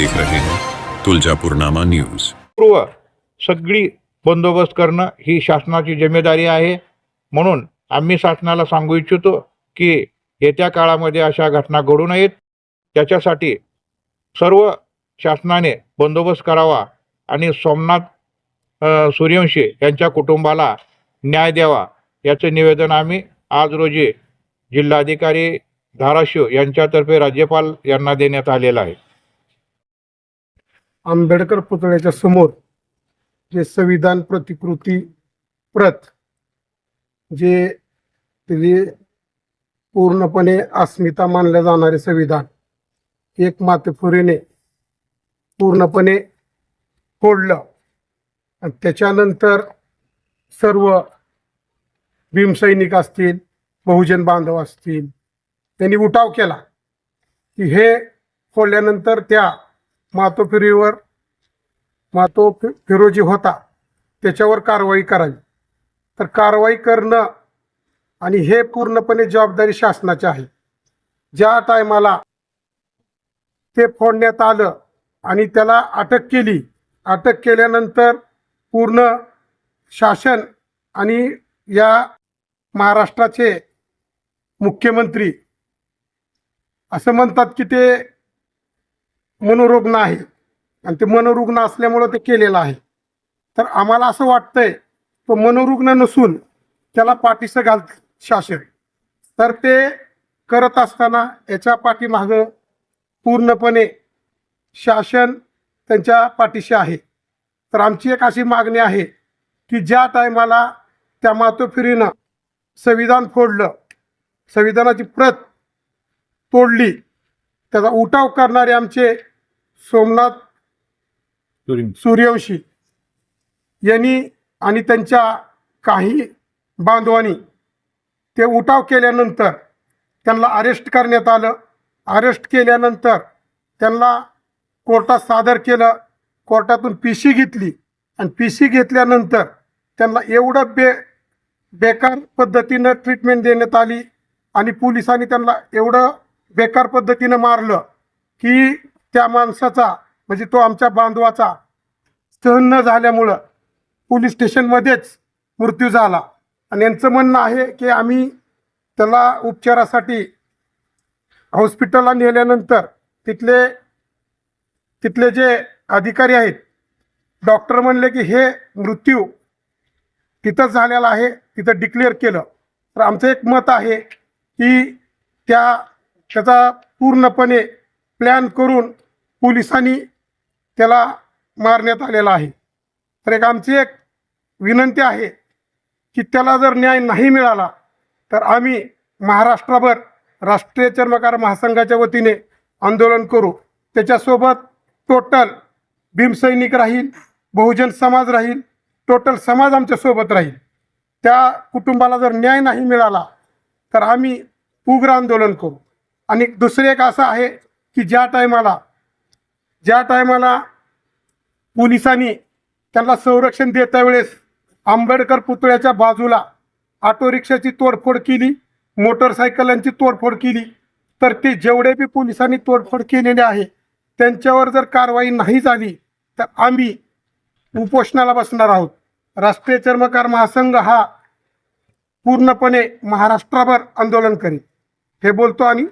देख रहे हैं। तुलजापुरनामा न्यूज। पूर्व सगळी बंदोबस्त करणं ही शासनाची जिम्मेदारी आहे. म्हणून आम्ही शासनाला सांगू इच्छितो की येत्या काळामध्ये अशा घटना घडू नयेत. त्याच्यासाठी सर्व शासनाने बंदोबस्त करावा आणि सोमनाथ सूर्यवंशी यांच्या कुटुंबाला न्याय द्यावा याचे निवेदन आम्ही आज रोजी जिल्हाधिकारी धाराशिव यांच्यातर्फे राज्यपाल यांना देण्यात आलेलं आहे. आंबेडकर पुतळ्याच्या समोर जे संविधान प्रतिकृती प्रत जे तिथे पूर्णपणे अस्मिता मानल्या जाणारे संविधान एक मातेफुरीने पूर्णपणे फोडलं. आणि त्याच्यानंतर सर्व भीमसैनिक असतील बहुजन बांधव असतील त्यांनी उठाव केला. की हे फोडल्यानंतर त्या मातोफिरीवर मातो फि- फिरोजी होता. त्याच्यावर कारवाई करावी. तर कारवाई करणं आणि हे पूर्णपणे जबाबदारी शासनाची आहे. ज्या टायमाला ते फोडण्यात आलं आणि त्याला अटक केली अटक केल्यानंतर पूर्ण शासन आणि या महाराष्ट्राचे मुख्यमंत्री असं म्हणतात की ते मनोरुग्ण आहे आणि ते मनोरुग्ण असल्यामुळं ते केलेलं आहे. तर आम्हाला असं वाटतंय तो मनोरुग्ण नसून त्याला पाठीसं घाल शासन. तर ते करत असताना याच्या पाठीमागं पूर्णपणे शासन त्यांच्या पाठीशी आहे. तर आमची एक अशी मागणी आहे की ज्या टायमाला त्या मातोफिरीनं संविधान फोडलं संविधानाची प्रत तोडली त्याचा उठाव करणारे आमचे सोमनाथ सूर्यवंशी यांनी आणि त्यांच्या काही बांधवांनी ते उठाव केल्यानंतर त्यांना अरेस्ट करण्यात आलं. अरेस्ट केल्यानंतर त्यांना कोर्टात सादर केलं. कोर्टातून पी सी घेतली. आणि पी सी घेतल्यानंतर त्यांना एवढं बे बेकार पद्धतीनं ट्रीटमेंट देण्यात आली. आणि पोलिसांनी त्यांना एवढं बेकार पद्धतीनं मारलं की त्या माणसाचा म्हणजे तो आमच्या बांधवाचा. सहन न झाल्यामुळं पोलीस स्टेशनमध्येच मृत्यू झाला. आणि यांचं म्हणणं आहे की आम्ही त्याला उपचारासाठी हॉस्पिटलला नेल्यानंतर तिथले तिथले जे अधिकारी आहेत डॉक्टर म्हणले की हे मृत्यू तिथंच झालेला आहे तिथं डिक्लेअर केलं. तर आमचं एक मत आहे की त्या त्याचा पूर्णपणे प्लॅन करून पोलिसांनी त्याला मारण्यात आलेला आहे. तर एक आमची एक विनंती आहे की त्याला जर न्याय नाही मिळाला तर आम्ही महाराष्ट्रभर राष्ट्रीय चर्मकार महासंघाच्या वतीने आंदोलन करू. त्याच्यासोबत टोटल भीमसैनिक राहील बहुजन समाज राहील टोटल समाज आमच्यासोबत राहील. त्या कुटुंबाला जर न्याय नाही मिळाला तर आम्ही उग्र आंदोलन करू. आणि दुसरे एक असं आहे की ज्या टायमाला ज्या टायमाला पोलिसांनी त्यांना संरक्षण देता वेळेस आंबेडकर पुतळ्याच्या बाजूला ऑटो रिक्षाची तोडफोड केली मोटरसायकलांची तोडफोड केली तर ते जेवढे बी पोलिसांनी तोडफोड केलेले आहे त्यांच्यावर जर कारवाई नाही झाली तर आम्ही उपोषणाला बसणार आहोत. राष्ट्रीय चर्मकार महासंघ हा पूर्णपणे महाराष्ट्राभर आंदोलन करेल. हे बोलतो आणि